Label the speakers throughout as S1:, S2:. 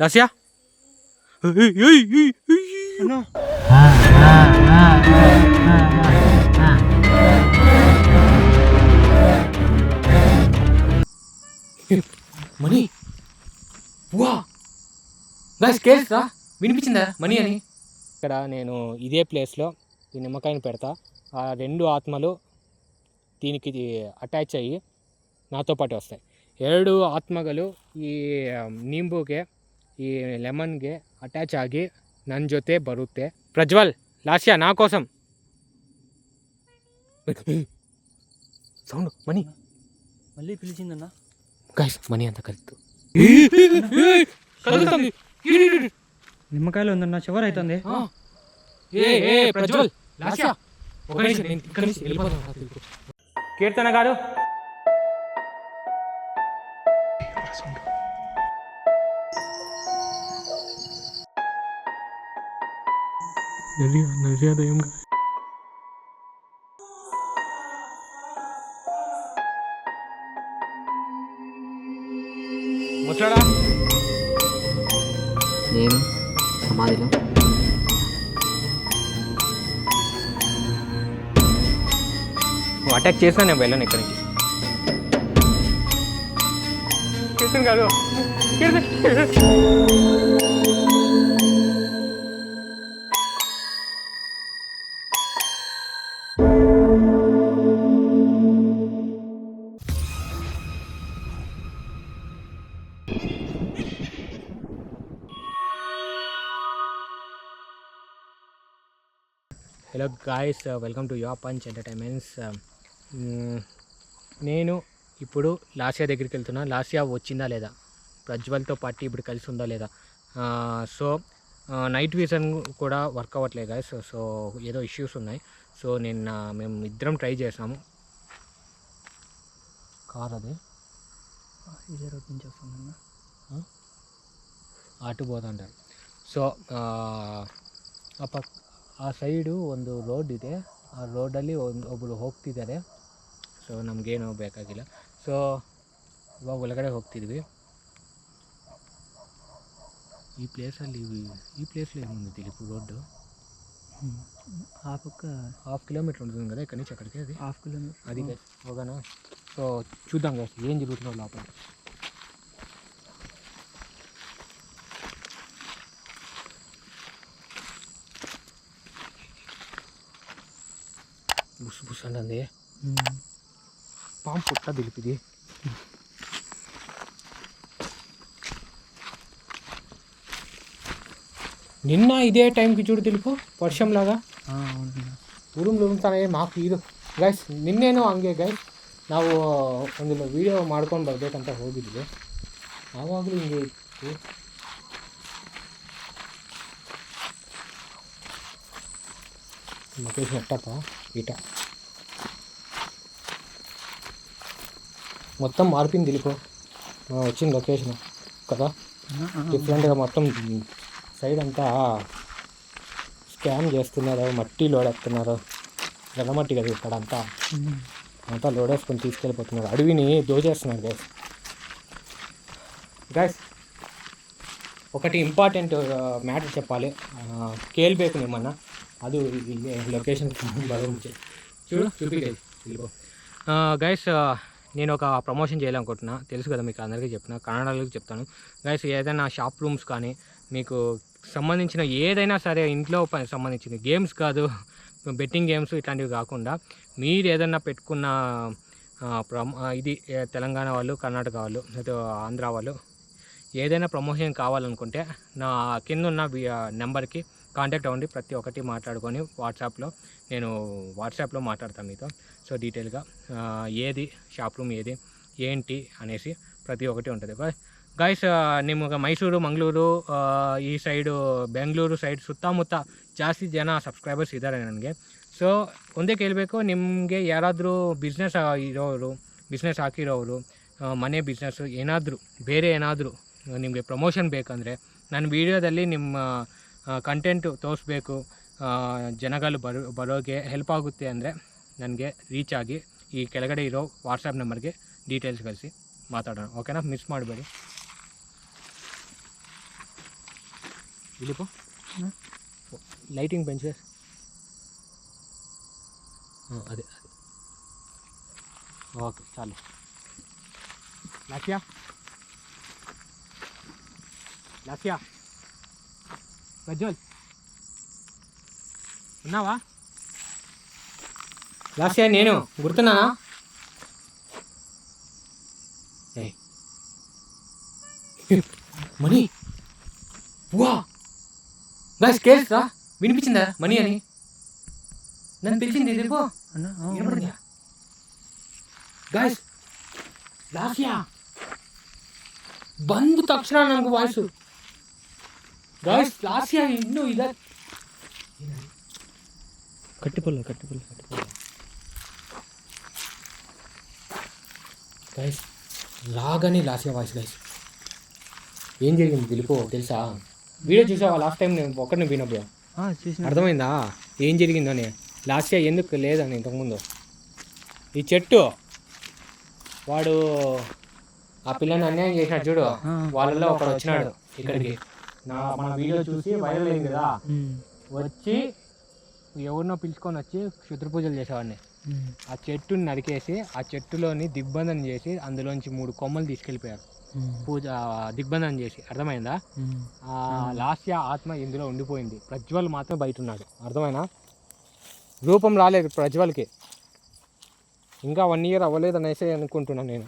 S1: రాసియా?
S2: Money. వా guys కేస్ రా. వినిపించిందా మనీ అని? ఇక్కడ నేను ఇదే ప్లేస్లో ఈ నిమ్మకాయని పెడతా. ఆ రెండు ఆత్మలు దీనికి అటాచ్ అయ్యి నాతో పాటు వస్తాయి. ఏడు ఆత్మగలు ఈ నింబుకే ಈ ಲೆಮನ್ಗೆ ಅಟ್ಯಾಚ್ ಆಗಿ ನನ್ನ ಜೊತೆ ಬರುತ್ತೆ ಪ್ರಜ್ವಲ್ ಲಾಸ್ಯ ನಾ కోసం ಸೌಂಡ್ ಮನಿ
S1: మళ్ళీ పిలిచిందన్నా
S2: గైస్ మనీ ಅಂತ కలుగుతూ
S1: నిమ్మకాయలు ఉందన్నా చివరి అవుతుంది
S2: ఏ ఏ ప్రజ్వల్ లాస్య ఒక నిమిషం నేను ఇక్కడి నుంచి వెళ్ళిపోతాను కీర్తన గారు దయ్యం ముసలాడా
S3: నేను సమాధిలో.
S2: నువ్వు అటాక్ చేసినా నేను వెళ్ళను ఇక్కడి నుంచి. కీర్తన్ కాదు hello guys welcome to your punch entertainments నేను ఇప్పుడు లాసియా దగ్గరికి వెళ్తున్నా. లాసియా వచ్చిందా లేదా? ప్రజ్వల్తో పార్టీ ఇప్పుడు కలిసి ఉందా లేదా? సో నైట్ విజన్ కూడా వర్క్ అవ్వట్లేదు గాయస్ సో ఏదో ఇష్యూస్ ఉన్నాయి. సో నిన్న మేము ఇద్దరం ట్రై చేసాము. కార్ అది?
S1: ఆటు రోడ్
S2: సో ఆ పక్క ಆ ಸೈಡು ಒಂದು ರೋಡ್ ಇದೆ ಆ ರೋಡಲ್ಲಿ ಒಂದು ಒಬ್ಬರು ಹೋಗ್ತಿದ್ದಾರೆ ಸೊ ನಮಗೇನು ಬೇಕಾಗಿಲ್ಲ ಸೊ ಇವಾಗ ಒಳಗಡೆ ಹೋಗ್ತಿದ್ವಿ ಈ ಪ್ಲೇಸಲ್ಲಿ ఈ ప్లేస్లో ఏముంది దిలీప్ రోడ్డు
S1: ఆ పక్క
S2: హాఫ్ కిలోమీటర్ ఉంటుంది కదా ఇక్కడి నుంచి అక్కడికి అది
S1: హాఫ్ కిలోమీటర్
S2: అది guys, ఓకేనా సో చూద్దాం కదా ఏం జరుగుతుందో లోపల బుస్ బుస్ అంటుంది పాము పుట్ట దిలిపిది నిన్న ఇదే టైంకి చూడు తెలుపు వర్షంలాగా
S1: అవునన్నా
S2: ಉರುಮ್ ಉರುಮ್ತಾನೆ ಮಾಕು ಇದು ಗೈಸ್ ನಿನ್ನೇನು ಹಂಗೆ ಗೈಸ್ ನಾವು ಒಂದು ವಿಡಿಯೋ ಮಾಡ್ಕೊಂಡು ಬರ್ಬೇಕಂತ ಹೋಗಿದ್ವಿ ಆವಾಗಲೂ ಹಿಂಗೆ ಇತ್ತು లొకేషన్ ఎట్టప్ప ఇట మొత్తం మార్పింది వెళ్ళిపో వచ్చింది లొకేషన్ కదా? డిఫరెంట్గా మొత్తం సైడ్ అంతా స్కామ్ చేస్తున్నారు మట్టి లోడేస్తున్నారు ఎర్రమట్టి కదా ఇక్కడ అంతా అంతా లోడేసుకొని తీసుకెళ్ళిపోతున్నారు. అడవిని దోచేస్తున్నారు గైస్ గైస్ ఒకటి ఇంపార్టెంట్ మ్యాటర్ చెప్పాలి. కేల్బేకు ఏమన్నా? అది లొకేషన్ చూడు చూపి గైస్ నేను ఒక ప్రమోషన్ చేయాలనుకుంటున్నా. తెలుసు కదా మీకు అందరికీ చెప్పిన కన్నడలకు చెప్తాను. గైస్ ఏదైనా షాప్ రూమ్స్ కానీ మీకు సంబంధించిన ఏదైనా సరే ఇంట్లో సంబంధించింది సంబంధించిన గేమ్స్ కాదు బెట్టింగ్ గేమ్స్ ఇట్లాంటివి కాకుండా మీరు ఏదైనా పెట్టుకున్న ఇది తెలంగాణ వాళ్ళు కర్ణాటక వాళ్ళు లేదా ఆంధ్ర వాళ్ళు ఏదైనా ప్రమోషన్ కావాలనుకుంటే నా కింద ఉన్న నెంబర్కి కాంటాక్ట్ అవ్వండి ప్రతి ఒక్కటి మాట్లాడుకొని వాట్సాప్లో నేను వాట్సాప్లో మాట్లాడతాను మీతో సో డీటెయిల్గా ఆ, ఏది షాప్ రూమ్ ఏది ఏంటి అనేసి ప్రతి ఒక్కటి ఉంటుంది ಗೈಸ್ ನಿಮಗೆ ಮೈಸೂರು ಮಂಗಳೂರು ಈ ಸೈಡು ಬೆಂಗಳೂರು ಸೈಡ್ ಸುತ್ತಮುತ್ತ ಜಾಸ್ತಿ ಜನ ಸಬ್ಸ್ಕ್ರೈಬರ್ಸ್ ಇದ್ದಾರೆ ನನಗೆ ಸೊ ಒಂದೇ ಕೇಳಬೇಕು ನಿಮಗೆ ಯಾರಾದರೂ ಬಿಸ್ನೆಸ್ ಇರೋರು ಬಿಸ್ನೆಸ್ ಹಾಕಿರೋರು ಆ, ಮನೆ ಬಿಸ್ನೆಸ್ಸು ಏನಾದರೂ ಬೇರೆ ಏನಾದರೂ ನಿಮಗೆ ಪ್ರಮೋಷನ್ ಬೇಕಂದರೆ ನನ್ನ ವೀಡಿಯೋದಲ್ಲಿ ನಿಮ್ಮ ಕಂಟೆಂಟು ತೋರಿಸ್ಬೇಕು ಜನಗಳು ಬರೋ ಬರೋಕ್ಕೆ ಹೆಲ್ಪ್ ಆಗುತ್ತೆ ಅಂದರೆ ನನಗೆ ರೀಚ್ ಆಗಿ ಈ ಕೆಳಗಡೆ ಇರೋ ವಾಟ್ಸಪ್ ನಂಬರ್ಗೆ ಡೀಟೇಲ್ಸ್ ಕಳಿಸಿ ಮಾತಾಡೋಣ. ಓಕೆನಾ ಮಿಸ್ ಮಾಡಬೇಡಿ.
S1: ಪೋ
S2: ಲೈಟಿಂಗ್ ಬೆಂಚಸ್ ಹಾಂ ಅದೇ ಓಕೆ ಚಾಲು ಲಾಸ್ಯಾ ಲಾಸ್ಯಾ గజ్జోల్ ఉన్నావా? లాస్ట్ ఇయర్ నేను? గుర్తున్నా మనీ. వా గాయస్ కేస్ రా. వినిపించిందా మనీ అని? నన్ను పిలిచింది రేపు
S1: అన్న
S2: గాయస్ లాఫియా తక్షణ నాకు వాయిస్. ಗಾಯ್ಸ್ ಲಾಸ್ಯಾ ಇನ್ನೂ ಇದೆ
S1: కట్టిపుల్ల కట్టిపుల్ల కట్టిపుల్ల
S2: గైస్ రాగానే లాస్యా వాయిస్ గైస్ ఏం జరిగింది తెలిపో తెలుసా వీడియో చూసావా లాస్ట్ టైం నేను ఒక్కడిని పోయినప్పుడు
S1: ఆ, చూసిన
S2: అర్థమైందా ఏం జరిగిందని లాస్ట్ ఇయర్ ఎందుకు లేదని ఇంతకుముందు ఈ చెట్టు వాడు ఆ పిల్లని అన్యాయం చేసినాడు చూడు
S1: ఆ.
S2: వాళ్ళలో ఒకడు వచ్చినాడు ఇక్కడికి నా మన వీడియో చూసి వైరల్ అయింది కదా. వచ్చి ఎవరినో పిలుచుకొని వచ్చి క్షుద్ర పూజలు చేసేవాడిని. ఆ చెట్టుని నరికేసి ఆ చెట్టులోని దిగ్బంధనం చేసి అందులోంచి మూడు కొమ్మలు తీసుకెళ్ళిపోయారు. పూజ దిగ్బంధనం చేసి. అర్థమైందా. ఆ లాస్య ఆత్మ ఇందులో ఉండిపోయింది. ప్రజ్వల్ మాత్రం బయట ఉన్నాడు అర్థమైనా? రూపం రాలేదు ప్రజ్వల్కి. ఇంకా వన్ ఇయర్ అవ్వలేదు అనేసి అనుకుంటున్నాను నేను.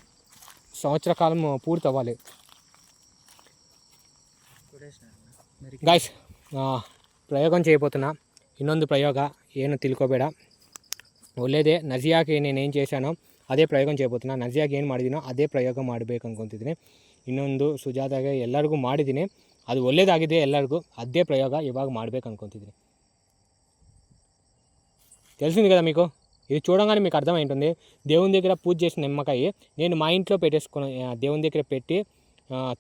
S2: సంవత్సర కాలం పూర్తి అవ్వాలి గాయస్ ప్రయోగం చేయబోతున్నా. ఇన్నొందు ప్రయోగ ఏను తెలుకోబేడ. ఒళ్ళేదే నజియాకి నేను ఏం చేశానో అదే ప్రయోగం చేయబోతున్నా. నజియాకి ఏం మాడిదినో అదే ప్రయోగం మాడబేకనుకుంటుంది ఇన్నొందు సుజాతగా ఎల్లరిగూ మాడిదిని. అది ఒళ్ళేదాగిదే ఎల్లరిగూ అదే ప్రయోగ ఇవాగ మాడబేకనుకుంటుంది తెలిసింది కదా మీకు? ఇది చూడంగానే మీకు అర్థమైంటుంది. దేవుని దగ్గర పూజ చేసిన నిమ్మకాయ నేను మా ఇంట్లో పెట్టేసుకున్నాను దేవుని దగ్గర పెట్టి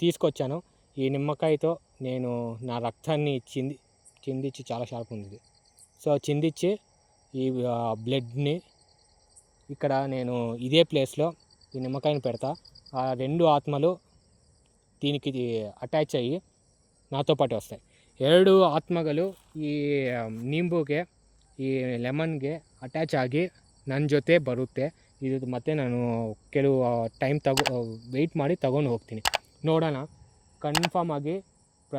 S2: తీసుకొచ్చాను. ఈ నిమ్మకాయతో నేను నా రక్తాన్ని చింది చిందించి చాలా షార్ప్ ఉంది ఇది సో చిందించి ఈ ఆ, బ్లడ్ని ఇక్కడ నేను ఇదే ప్లేస్లో ఈ నిమ్మకాయని పెడతా ఆ రెండు ఆత్మలు దీనికి అటాచ్ అయ్యి నాతో పాటు వస్తాయి ಎರಡು ಆತ್ಮಗಳು ಈ ಆ, ನಿಂಬುಗೆ ಈ ಲೆಮನ್ಗೆ ಅಟ್ಯಾಚ್ ಆಗಿ ನನ್ನ ಜೊತೆ ಬರುತ್ತೆ ಇದು ಮತ್ತೆ ನಾನು ಕೆಲವು ಟೈಮ್ ತಗೋ ವೆಯ್ಟ್ ಮಾಡಿ ತಗೊಂಡು ಹೋಗ್ತೀನಿ ನೋಡೋಣ ಕನ್ಫರ್ಮ್ ಆಗಿ ಪ್ರ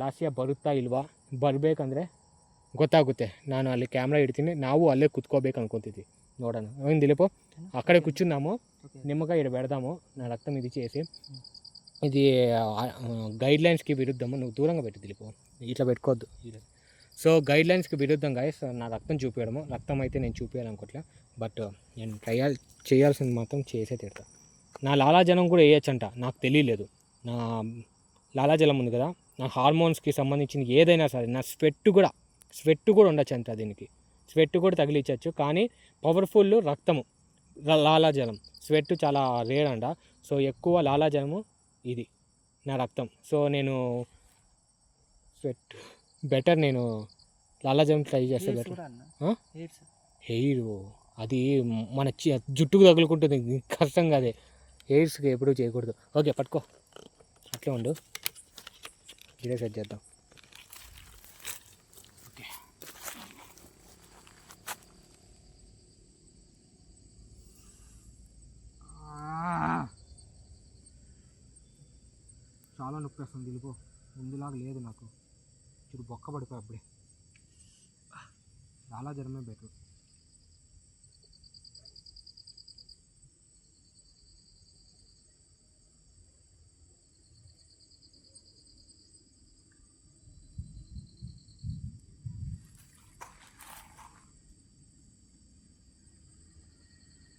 S2: ಲಾಸಿಯ ಬರುತ್ತಾ ಇಲ್ವಾ? ಬರಬೇಕಂದ್ರೆ ಗೊತ್ತಾಗುತ್ತೆ. ನಾನು ಅಲ್ಲಿ ಕ್ಯಾಮ್ರಾ ಇಡ್ತೀನಿ. ನಾವು ಅಲ್ಲೇ ಕುತ್ಕೋಬೇಕು ಅನ್ಕೊತಿದ್ವಿ. ನೋಡೋಣ. ಏನು ದಿಲೀಪು? ಆ ಕಡೆ కూర్చున్నాము నిమ్మకాయ ఇక్కడ పెడదాము నా రక్తం ఇది చేసి ఇది గైడ్లైన్స్కి విరుద్ధము నువ్వు దూరంగా పెట్టు దిలీపు ఇట్లా పెట్టుకోవద్దు సో గైడ్లైన్స్కి విరుద్ధంగా నా రక్తం చూపించడము రక్తం అయితే నేను చూపించాలనుకోవట్లే బట్ నేను ట్రై చేయాల్సింది మాత్రం చేసే తిడతా నా లాలాజలం కూడా వేయచ్చంట నాకు తెలియలేదు నా లాలాజలం ఉంది కదా నా హార్మోన్స్కి సంబంధించిన ఏదైనా సరే నా స్వెట్ కూడా స్వెట్ కూడా ఉండొచ్చు అంట దీనికి. స్వెట్ కూడా తగిలించవచ్చు కానీ పవర్ఫుల్ రక్తము లాలాజలం. స్వెట్ చాలా రేర్ అంట. సో ఎక్కువ లాలాజలము ఇది నా రక్తం. సో నేను స్వెట్ బెటర్ నేను లాలాజలం ట్రై చేస్తే బెటర్. హెయిర్ అది మన చి- జుట్టుకు తగులుకుంటుంది కష్టం కాదే హెయిర్స్కి ఎప్పుడూ చేయకూడదు. ఓకే పట్టుకో. అట్లే ఉండు. ఇదే సెట్ చేద్దాం చాలా నొప్పి వస్తుంది వెళ్ళిపో ముందులాగా లేదు నాకు. చూడు బొక్క పడిపోయి అప్పుడే. చాలా జ్వరమే బెటర్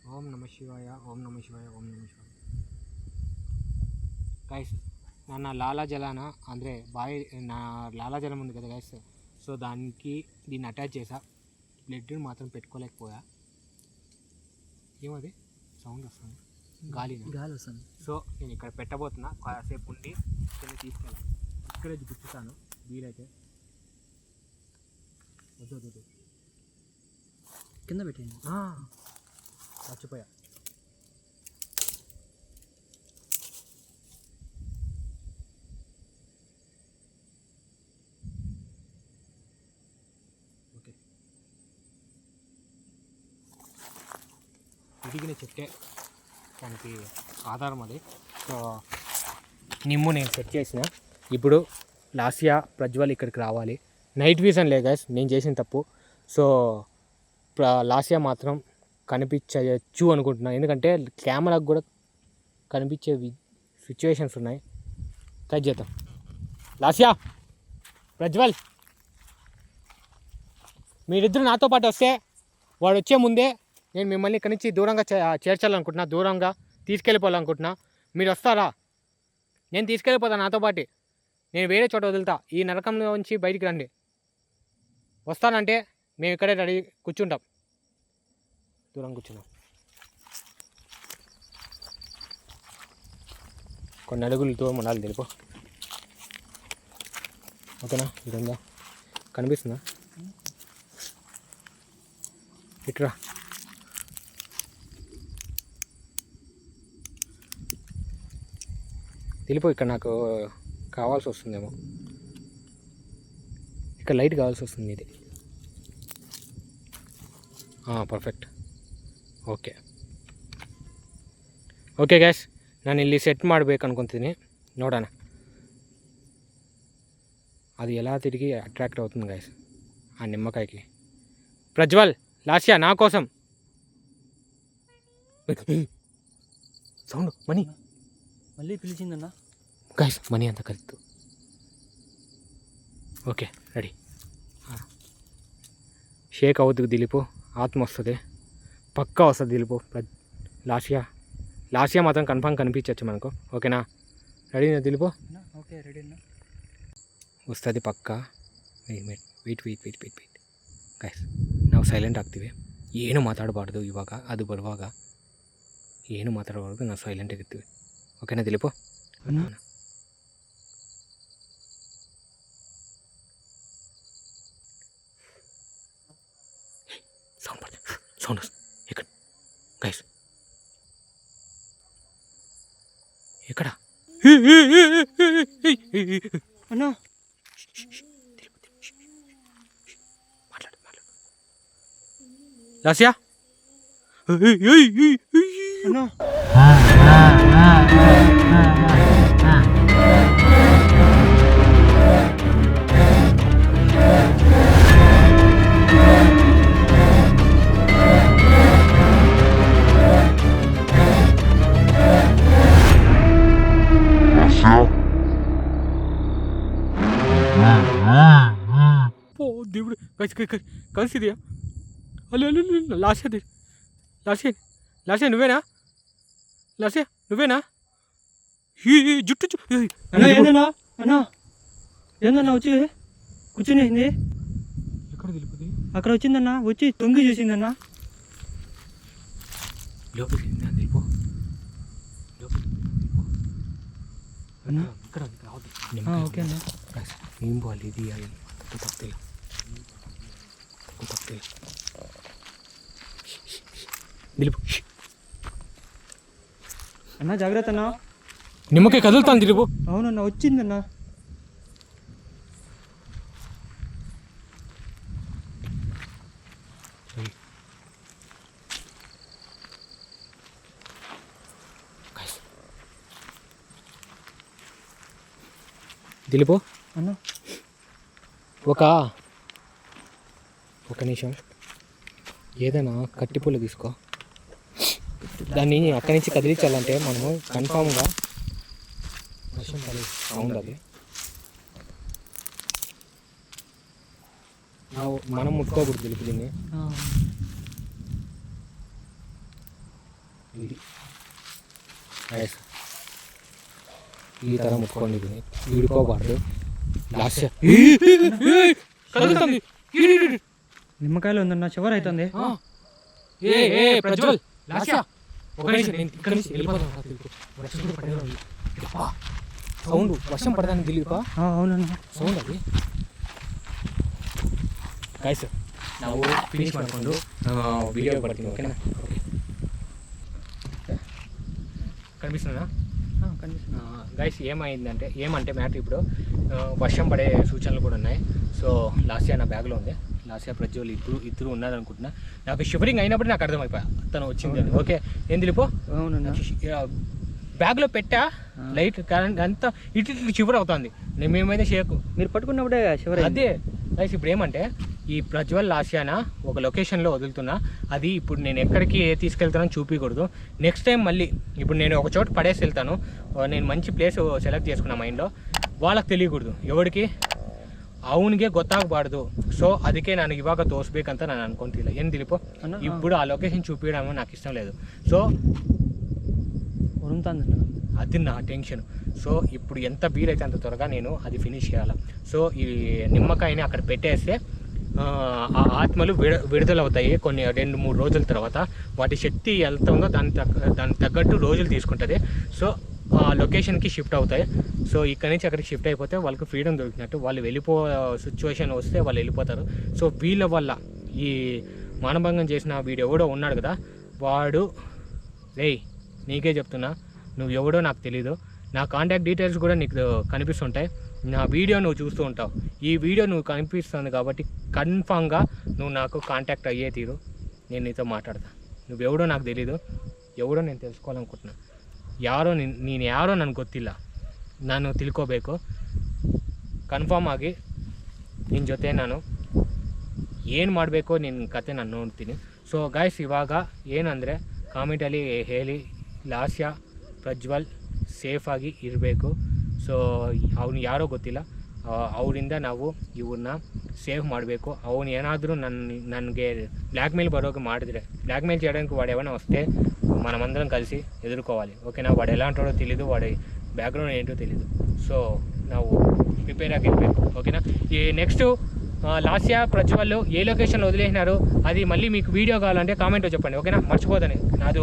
S2: ఓం నమ శివాయ ఓం నమ శివాయ ఓం నమ శివాయ గైస్ ನನ್ನ లాలాజలాన ಅಂದರೆ బాయ్ నా లాలాజలం ఉంది కదా గైస్ సో దానికి దీన్ని అటాచ్ చేసా బ్లడ్ మాత్రం పెట్టుకోలేకపోయా ఏమది సౌండ్ వస్తుంది గాలి
S1: గాలి వస్తుంది
S2: సో నేను ఇక్కడ పెట్టబోతున్నా కాసేపు ఉండి దీన్ని తీసుకెళ్ళాను ఇక్కడే గుర్తుతాను వీలైతే వద్దు వద్దు వద్దు.
S1: కింద పెట్టేయండి
S2: ఆ, మర్చిపోయా ఇదిగిన చెట్టే దానికి ఆధారం అది సో నిమ్ము నేను సెట్ చేసిన? ఇప్పుడు లాస్యా ప్రజ్వల్ ఇక్కడికి రావాలి నైట్ విజన్ లే గైస్ నేను చేసిన తప్పు సో లాసియా లాస్యా మాత్రం కనిపించచ్చు అనుకుంటున్నాను ఎందుకంటే కెమెరాకు కూడా కనిపించే సిచ్యువేషన్స్ ఉన్నాయి ట్రై చేద్దాం లాస్యా ప్రజ్వల్ మీరిద్దరు నాతో పాటు వస్తే వాడు వచ్చే ముందే నేను మిమ్మల్ని ఇక్కడి నుంచి దూరంగా చే- చేర్చాలనుకుంటున్నా దూరంగా తీసుకెళ్ళిపోవాలనుకుంటున్నా. మీరు వస్తారా? నేను తీసుకెళ్ళిపోతాను నాతో పాటు. నేను వేరే చోట వదులుతా. ఈ నరకంలో నుంచి బయటికి రండి. వస్తానంటే మేము ఇక్కడే రెడీ కూర్చుంటాం. దూరం కూర్చున్నాం. కొన్ని అడుగులతో ఉండాలి తెలుపు. ఓకేనా? ఇది కనిపిస్తుందా? ఇట్రా. తెలిపో ఇక్కడ నాకు కావాల్సి వస్తుందేమో ఇక్కడ లైట్ కావాల్సి వస్తుంది ఇది ಪರ್ಫೆಕ್ಟ್ ಓಕೆ ಓಕೆ ಗ್ಯಾಸ್ ನಾನು ಇಲ್ಲಿ ಸೆಟ್ ಮಾಡಬೇಕು ಅನ್ಕೊತೀನಿ ನೋಡೋಣ అది ఎలా తిరిగి అట్రాక్ట్ అవుతుంది గాయస్ ఆ నిమ్మకాయకి ప్రజ్వల్ లాస్యా నా కోసం సౌండ్ మనీ
S1: మళ్ళీ పిలిచిందన్నా
S2: గాయస్ మనీ అంత correct okay ready Sheikh అవుద్దు Dilip ఆత్మ వస్తుంది పక్కా వస్తుంది దిలీపు ప్ర- లాస్యా లాస్యా మాత్రం కన్ఫామ్ కనిపించవచ్చు మనకు ఓకేనా రెడీ దిలీపు
S1: అన్నా ఓకే రెడీ అన్నా
S2: ವಸ್ತದೆ ಪಕ್ಕ wait wait wait wait wait wait guys ನಾವು ಸೈಲೆಂಟ್ ಆಗ್ತೀವಿ ಏನು ಮಾತಾಡಬಾರ್ದು ಇವಾಗ ಅದು ಬರುವಾಗ ಏನು ಮಾತಾಡಬಾರ್ದು ನಾವು ಸೈಲೆಂಟ್
S1: ఓకేనా
S2: తెలిపో సౌండ్ సౌండ్ ఇక్కడ. గైస్ ఎక్కడ?
S1: అన్నా
S2: మాట్లాడు మాట్లాడు. లాసియా? దేవుడు కలిసి కలిసి ఇదియా అల్లు లాస్ట్ లాస్ట్ లాస్ట్ నువ్వేనా? లాస్ట్ నువ్వేనా? ఈ ఈ జుట్టు
S1: అన్నా ఏందన్నా? అన్నా ఏందన్నా వచ్చి కూర్చునేసింది
S2: ఎక్కడ తెలిపోతుంది
S1: అక్కడ వచ్చిందన్నా వచ్చి తొంగి చూసిందన్నా.
S2: లోపలికి వెళ్ళిందా తెలిపో లోపలికి.
S1: అన్నా.
S2: ఇక్కడ.
S1: ఆ,
S2: నిమ్మకాయ
S1: ఓకే అన్నా.
S2: గాయ్స్, నేను పోవాలి ఇది? అది తక్కువ తక్కువ తక్కువ తక్కువ దిలీపు.
S1: అన్నా జాగ్రత్త అన్నా.
S2: నిమ్మకాయ కదులుతాను దిలీపు
S1: అవునన్నా వచ్చిందన్నా.
S2: గాయ్స్. దిలీపు.
S1: అన్నా.
S2: ఒక ఒక నిమిషం. ఏదైనా కట్టిపుల్ల తీసుకో. దాన్ని అక్కడి నుంచి కదిలించాలంటే మనము కన్ఫామ్గా వర్షం పడే సౌండ్ అది. నా- మనం ముట్టుకోకూడదు తెలుపు దీన్ని.
S1: ఆ,
S2: ఇది. Yes. ఈ తర ముట్టుకోండి దీన్ని. వీడుకోబార్దు లాస్ట్
S1: నిమ్మకాయలు ఉందన్నా చివరి అవుతుంది
S2: ఆ. ఏ ఏ ప్రజ్వల్ లాస్యా. ఒక నిమిషం నేను ఇక్కడి నుంచి వెళ్ళిపోతాను రా దిలీప్. వర్షం కూడా పడేలా ఉంది. అబ్బా, సౌండ్ వర్షం పడదాని దిలీప
S1: ఆ, అవునన్నా
S2: ಸೌಂಡ್ ಅದು ಗಾಯ್ಸ್ ನಾವು ಫಿನಿಶ್ ಮಾಡಿಕೊಂಡು ವಿಡಿಯೋ ಬರ್ತೀನಿ ಓಕೆನಾ ಓಕೆ కనిపిస్తుందా
S1: ఆ, కనిపిస్తుంది
S2: గైస్ ఏమైందంటే ఏమంటే మ్యాటర్ ఇప్పుడు ఆ, వర్షం పడే సూచనలు కూడా ఉన్నాయి సో లాస్ట్ ఇయర్ నా బ్యాగ్లో ఉంది ఇయర్ ప్రజ్వల్ ఇద్దరు ఇద్దరు ఉన్నారనుకుంటున్నా. నాకు షివరింగ్ అయినప్పుడు నాకు అర్థమైపోయా. తను వచ్చింది అని. ఓకే ఏం తెలిపో బ్యాగ్లో పెట్టా. లైట్ కరెంట్ అంతా ఇటు ఇటు షివర్ అవుతుంది. నేను మేమైతే షేక్
S1: మీరు పట్టుకున్నప్పుడే శివర్
S2: అదే. గైస్ ఇప్పుడు ఏమంటే ఈ ప్రజ్వల్ లాస్యాన ఒక లొకేషన్లో వదులుతున్నా. అది ఇప్పుడు నేను ఎక్కడికి ఏ తీసుకెళ్తానో చూపించకూడదు నెక్స్ట్ టైం మళ్ళీ ఇప్పుడు నేను ఒక చోట పడేసి వెళ్తాను. నేను మంచి ప్లేస్ సెలెక్ట్ చేసుకున్నా మైండ్లో వాళ్ళకి తెలియకూడదు. ఎవరికి ಅವನಿಗೆ ಗೊತ್ತಾಗಬಾರ್ದು సో ಅದಕ್ಕೆ ನಾನು ಇವಾಗ ತೋರಿಸ್ಬೇಕಂತ ನಾನು ಅನ್ಕೊಂತಿಲ್ಲ ಏನು ತಿಳಿಪೋ
S1: అన్న, ఆ.
S2: ఇప్పుడు ఆ లొకేషన్ చూపించడం నాకు ఇష్టం లేదు సో
S1: ఉరుముతాందన్న
S2: అది నా టెన్షన్ సో ఇప్పుడు ఎంత వీలైతే అంత త్వరగా నేను అది ఫినిష్ చేయాలి సో ఈ నిమ్మకాయని అక్కడ పెట్టేస్తే ఆ, ఆ ఆత్మలు విడ విడుదలవుతాయి కొన్ని రెండు మూడు రోజుల తర్వాత వాటి శక్తి ఎంత ఉందో దాని తగ్గ దానికి తగ్గట్టు రోజులు తీసుకుంటుంది సో ఆ లొకేషన్కి షిఫ్ట్ అవుతాయి సో ఇక్కడ నుంచి అక్కడికి షిఫ్ట్ అయిపోతే వాళ్ళకి ఫ్రీడమ్ దొరికినట్టు వాళ్ళు వెళ్ళిపో సిచ్యువేషన్ వస్తే వాళ్ళు వెళ్ళిపోతారు. సో వీళ్ళ వల్ల ఈ మానభంగం చేసిన వీడు ఎవడో ఉన్నాడు కదా వాడు రే నీకే చెప్తున్నా నువ్వు ఎవడో నాకు తెలీదు. నా కాంటాక్ట్ డీటెయిల్స్ కూడా నీకు కనిపిస్తుంటాయి. నా వీడియో నువ్వు చూస్తూ ఉంటావు. ఈ వీడియో నువ్వు కనిపిస్తుంది కాబట్టి కన్ఫామ్గా నువ్వు నాకు కాంటాక్ట్ అయ్యే తీరు. నేను నీతో మాట్లాడతా. నువ్వెవడో నాకు తెలీదు. ఎవడో నేను తెలుసుకోవాలనుకుంటున్నా. యారో నేను యారో నన్ను గొత్తిలా ನಾನು ತಿಳ್ಕೊಬೇಕು. ಕನ್ಫರ್ಮ್ ಆಗಿ ನಿನ್ನ ಜೊತೆ ನಾನು ಏನು ಮಾಡಬೇಕು ನಿನ್ನ ಕತೆ ನಾನು ನೋಡ್ತೀನಿ. ಸೊ ಗಾಯ್ಸ್ ಇವಾಗ ಏನಂದರೆ ಕಾಮೆಂಟಲ್ಲಿ ಹೇಳಿ, ಲಾಸ್ಯ, ಪ್ರಜ್ವಲ್ ಸೇಫಾಗಿ ಇರಬೇಕು. ಸೊ ಅವನು ಯಾರೋ ಗೊತ್ತಿಲ್ಲ. ಅವರಿಂದ ನಾವು ಇವನ್ನ ಸೇವ್ ಮಾಡಬೇಕು. ಅವನು ಏನಾದರೂ ನನ್ನ ನನಗೆ ಬ್ಲ್ಯಾಕ್ ಮೇಲ್ ಬರೋಕೆ ಮಾಡಿದ್ರೆ ಬ್ಲ್ಯಾಕ್ ಮೇಲ್ చేయడానికి వాడేవన్నా వస్తే మనమందరం ಕಲಿಸಿ ఎదుర్కోవాలి ఓకేనా వాడు ఎలాంటి వాడో ತಿಳಿದು వాడు బ్యాక్గ్రౌండ్ ఏంటో తెలీదు సో ನಾವು ప్రిపేర్ ಆಗಿರಬೇಕು ఓకేనా ఈ నెక్స్ట్ లాస్ట్ ఇయర్ ప్రజ్వల్ ఏ లొకేషన్లో వదిలేసినారు అది మళ్ళీ మీకు వీడియో కావాలంటే కామెంట్లో చెప్పండి ಓಕೆನಾ ಮರ್ಚ್ಬೋದನೆ ಅದು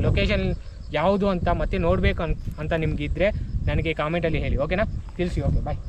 S2: ಲೊಕೇಶನ್ ಯಾವುದು ಅಂತ ಮತ್ತೆ ನೋಡಬೇಕು ಅಂತ ನಿಮ್ಗೆ ಇದ್ದರೆ ನನಗೆ ಕಾಮೆಂಟಲ್ಲಿ ಹೇಳಿ ಓಕೆನಾ ತಿಳಿಸಿ ಓಕೆ ಬಾಯ್